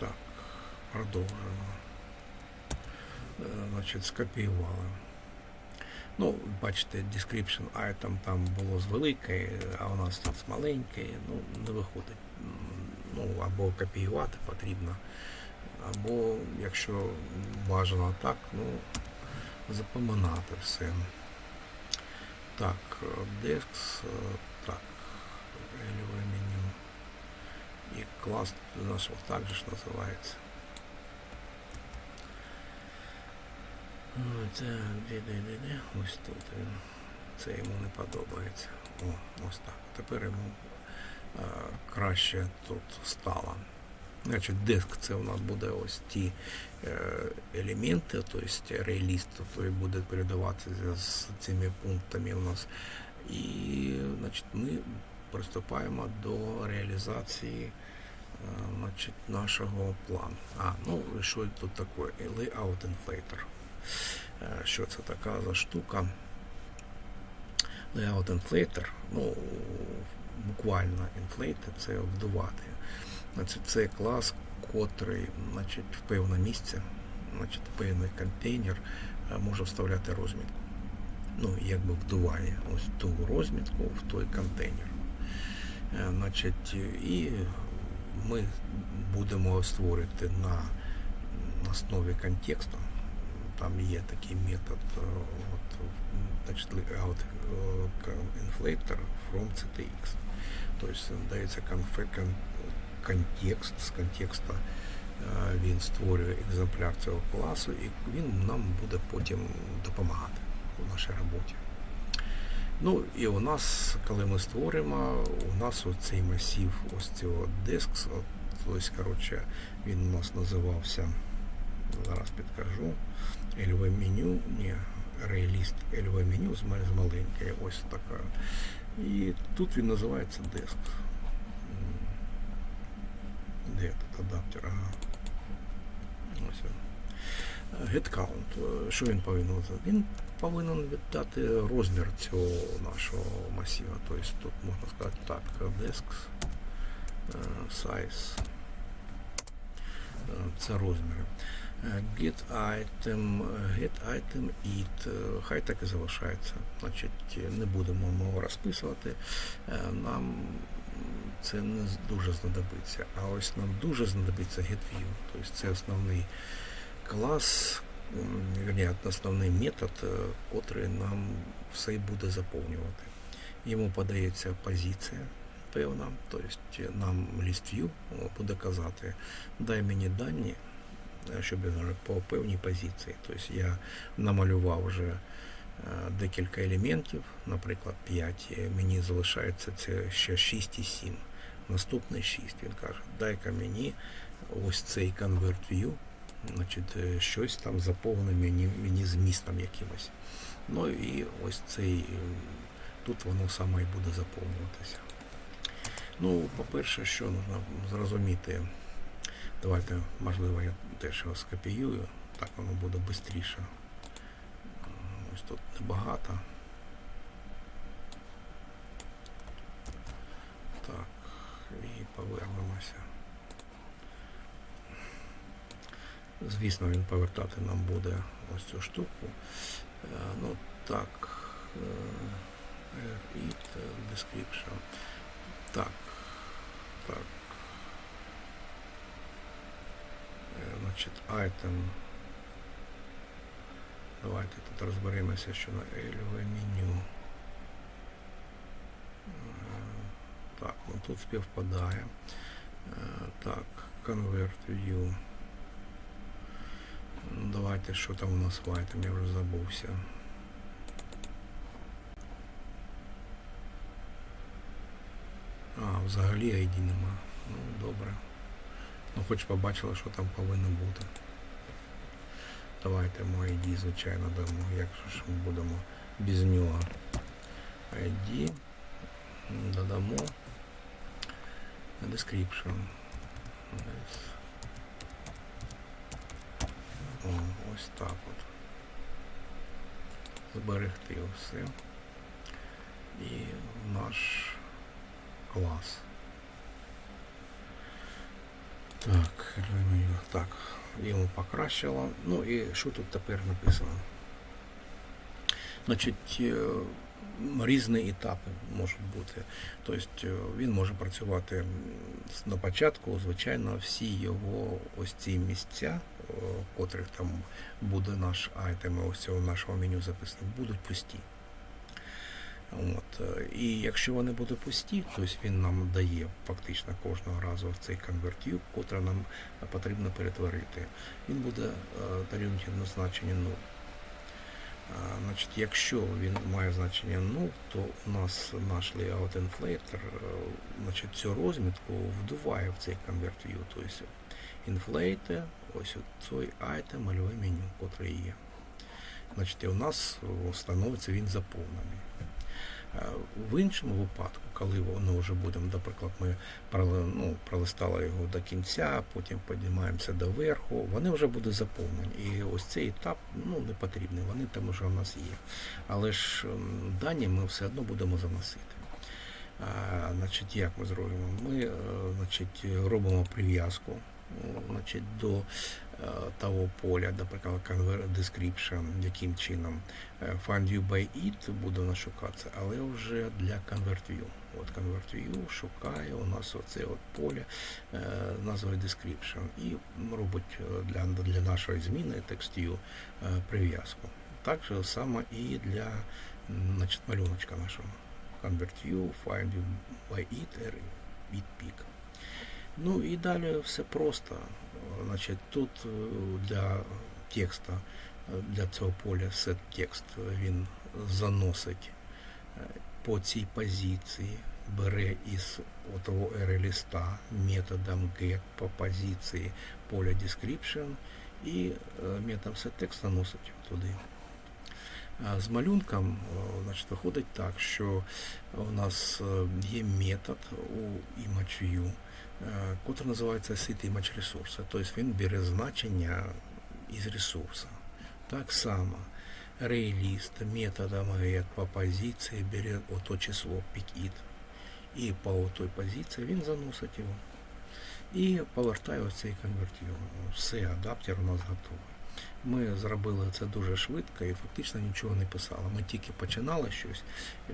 Так, продовжуємо. Е, Значить, скопіювали. Ну, бачите, description item там було з великої, а у нас тут з маленької. Ну, не виходить. Ну, або копіювати потрібно, або якщо бажано так, ну, запоминати все. Так, Dex, е, так, елеве меню. І клас у нас же. О, Так, де, де, де, де? Ось тут він. Це йому не подобається. О, ось так. Тепер йому е, краще тут стало. Значить, диск це у нас буде ось ті е, елементи, тобто рейліст, той буде передаватися з цими пунктами у нас. І значить, ми приступаємо до реалізації е, значить, нашого плану. А, ну і що тут таке? Layout Inflator. Е, Що це така за штука? Layout Inflator, ну, буквально inflate це вдувати. Значить, це клас, котрий значить, в певне місце, значить, в певний контейнер е, може вставляти розмітку. Ну, якби вдуває ось ту розмітку в той контейнер. Е, Значить, і ми будемо створити на, основі контексту. Там є такий метод е, от, значить, layout е, inflator from CTX. Тобто дається контекст, з контексту він створює екземпляр цього класу, і він нам буде потім допомагати у нашій роботі. Ну і у нас, коли ми створимо, у нас оцей масив ось цього от, тобто, коротше, він у нас називався, зараз підкажу, LV меню, ні, рейліст LV меню з ма- маленької, ось така. І тут він називається диск. Де тут адаптер? Ага. Ось він. Е, Що він повинен? Він повинен віддати розмір цього нашого масива. Тобто тут можна сказати так, disk е, size. Е, Це розміри. Е, Get item, get item it, хай так і залишається. Значить, не будемо його розписувати. Нам це не дуже знадобиться. А ось нам дуже знадобиться getView. Тобто це основний клас, м, основний метод, е, котрий нам все буде заповнювати. Йому подається позиція певна, тобто нам ListView буде казати, дай мені дані, щоб по певній позиції. Тобто я намалював вже е, декілька елементів, наприклад, 5, е, мені залишається це ще 6 і 7. Наступний 6. Він каже, дай-ка мені ось цей convert view, значить, е, щось там заповне мені, мені змістом якимось. Ну і ось цей, е, тут воно саме і буде заповнюватися. Ну, по-перше, що нужно зрозуміти, давайте, можливо, я теж його скопіюю, так воно буде швидше. Ось тут небагато. Так, і повернемося. Звісно, він повертати нам буде ось цю штуку. Е, Ну так, е, read description. Так, так. Е, Значить, item. Давайте тут розберемося, що на елеве меню. Так, ну тут співпадає. Так, convert view. Давайте, що там у нас в item, я вже забувся. А, взагалі ID нема. Ну, добре. Ну, хоч побачили, що там повинно бути. Давайте ми ID, звичайно, дамо. Як ж ми будемо без нього? ID. Додамо. Description. О, ось так от. Зберегти все. І наш клас. Так, так, йому покращило. Ну і що тут тепер написано? Значить, різні етапи можуть бути. Тобто е, він може працювати на початку, звичайно, всі його ось ці місця, е, в котрих там буде наш айтем, ось цього нашого меню записано, будуть пусті. От. е, І якщо вони будуть пусті, то він нам дає фактично кожного разу цей конвертів, котрий нам потрібно перетворити. Він буде дорівнювати значення 0. Значить, якщо він має значення 0, то у нас наш layout inflator е, значить, цю розмітку вдуває в цей конверт view. Тобто inflate, ось цей айтем, мальове меню, котре є. Значить, і у нас становиться він заповнений. Е, В іншому випадку, коли воно вже будемо, наприклад, ми ну, пролистали його до кінця, потім піднімаємося до верху, вони вже будуть заповнені. І ось цей етап ну, не потрібний, вони там вже у нас є. Але ж ем, дані ми все одно будемо заносити. А, значить, як ми зробимо? Ми е, значить, робимо прив'язку значить, до того поля, наприклад, convert description, яким чином е, find view by it буде нас шукатися, але вже для convert. От convert шукає у нас оце от поле е, назвою description і робить е, для, для нашої зміни текстів е, прив'язку. Так же само і для значить, малюночка нашого. Convert view, by it, it pick. Ну і далі все просто. Значить, тут е, для текста, е, для цього поля set текст він заносить е, по цій позиції, бере із отого листа методом get по позиції поля description і методом методом setText заносить туди. З малюнком е, значить, виходить так, що у нас е, є метод у ImageView, е, котрий називається Set Image Resource. Тобто він бере значення із ресурсу. Так само рейліст методом get по позиції бере ото число it і по той позиції він заносить його. І повертає ось цей конвертів. Все, адаптер у нас готовий. Ми зробили це дуже швидко і фактично нічого не писали. Ми тільки починали щось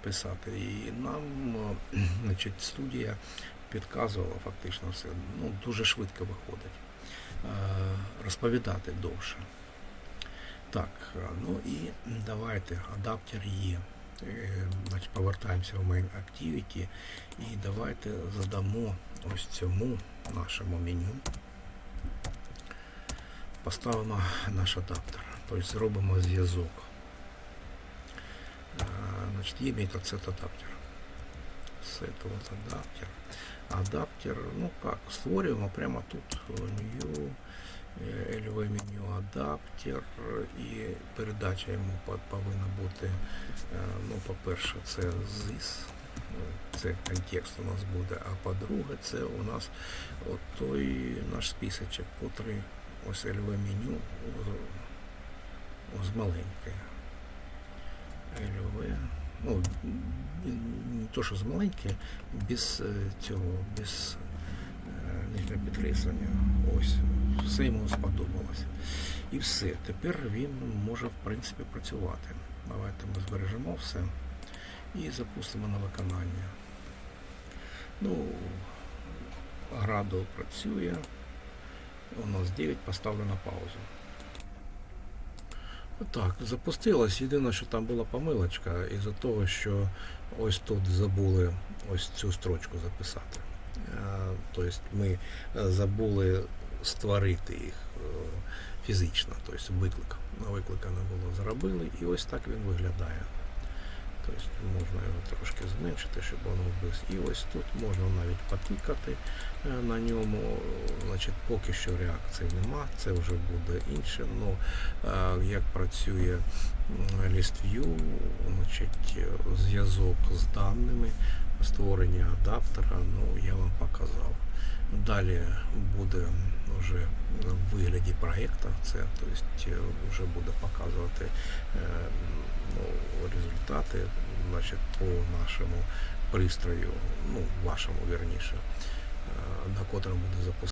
писати, і нам е, значить, студія підказувала фактично все. Ну, дуже швидко виходить. Е, Розповідати довше. Так, е, ну і давайте, адаптер є. Значить, повертаємося в Main Activity і давайте задамо ось цьому нашому меню. Поставимо наш адаптер, тобто зробимо зв'язок. Е, є метод set адаптер. Set от адаптер. Адаптер, ну як, створюємо прямо тут е, new е, LV меню адаптер і передача йому повинна бути, е, ну, по-перше, це ZIS, е, це контекст у нас буде, а по-друге, це у нас от той наш списочок, котрий ось LV меню ось маленьке. LV, ну, не то, що з маленьке, без е, цього, без е, підкреслення. Ось, все йому сподобалось. І все. Тепер він може, в принципі, працювати. Давайте ми збережемо все і запустимо на виконання. Ну, Градо працює. У нас 9 поставлю на паузу. Так, запустилось. Єдине, що там була помилочка із-за того, що ось тут забули ось цю строчку записати. Е, Тобто ми е, забули створити їх е, фізично, тобто виклик. Виклика не було, зробили, і ось так він виглядає. Тобто можна його трошки зменшити, щоб воно без. І ось тут можна навіть потикати е, на ньому. Значить, поки що реакції нема, це вже буде інше. Ну, е, як працює ListView, е, зв'язок з даними, створення адаптера, ну, я вам показав. Далі буде вже в вигляді проєкту, це тобто, вже буде показувати е, ну, результати значить, по нашому пристрою, ну, вашому вірніше, е, на котрому буде запускати.